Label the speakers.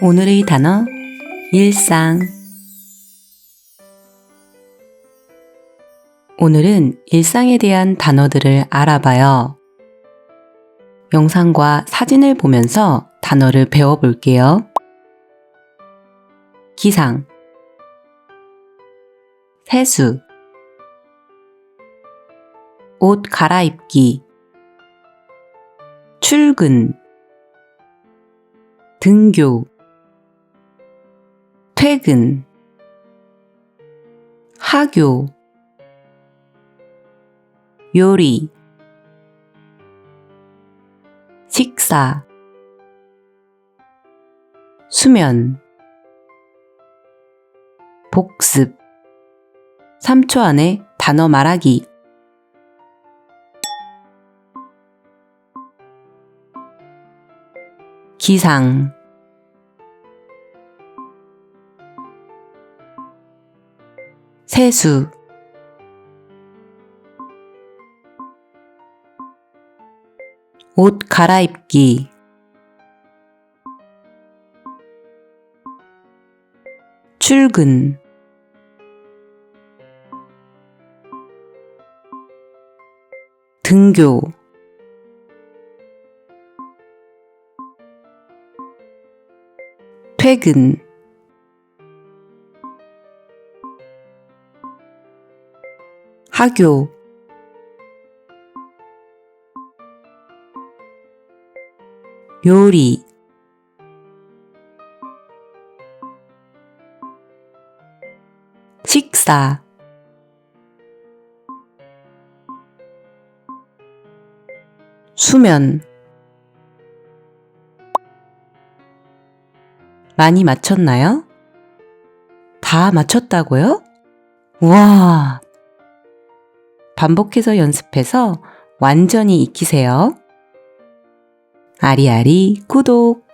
Speaker 1: 오늘의 단어 일상. 오늘은 일상에 대한 단어들을 알아봐요. 영상과 사진을 보면서 단어를 배워볼게요. 기상. 세수. 옷 갈아입기. 출근. 등교 퇴근 하교 요리 식사 수면 복습 3초 안에 단어 말하기. 기상 세수. 옷 갈아입기. 출근. 등교. 퇴근 하교 요리 식사 수면 많이 맞췄나요? 다 맞췄다고요? 와! 반복해서 연습해서 완전히 익히세요. 아리아리 구독!